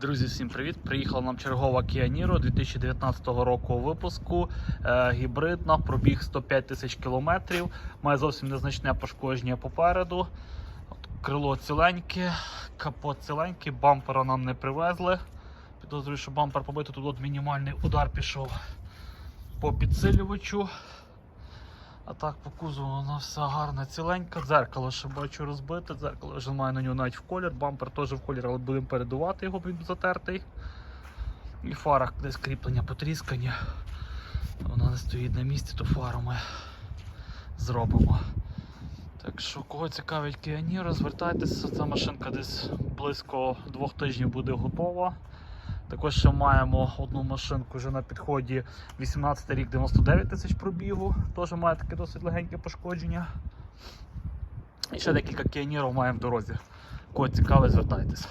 Друзі, всім привіт! Приїхала нам чергова Kia Niro 2019 року випуску. Е, гібридна, пробіг 105 тисяч кілометрів. Має зовсім незначне пошкодження попереду. От, крило ціленьке, капот ціленький, бампера нам не привезли. Підозрюю, що бампер побитий, тут от мінімальний удар пішов по підсилювачу. А так по кузову вона вся гарна, ціленька. Дзеркало ще бачу розбите, дзеркало вже має на нього навіть в колір, бампер теж в колір, але будемо передувати його, він затертий. І фара десь кріплення потріскані. Вона не стоїть на місці, то фару ми зробимо. Так що, кого цікавить Niro, звертайтеся, ця машинка десь близько двох тижнів буде готова. Також ще маємо одну машинку вже на підході 18 рік 99 тисяч пробігу, теж має таке досить легеньке пошкодження. І ще декілька кіонірів маємо в дорозі. Кого цікавить, звертайтеся.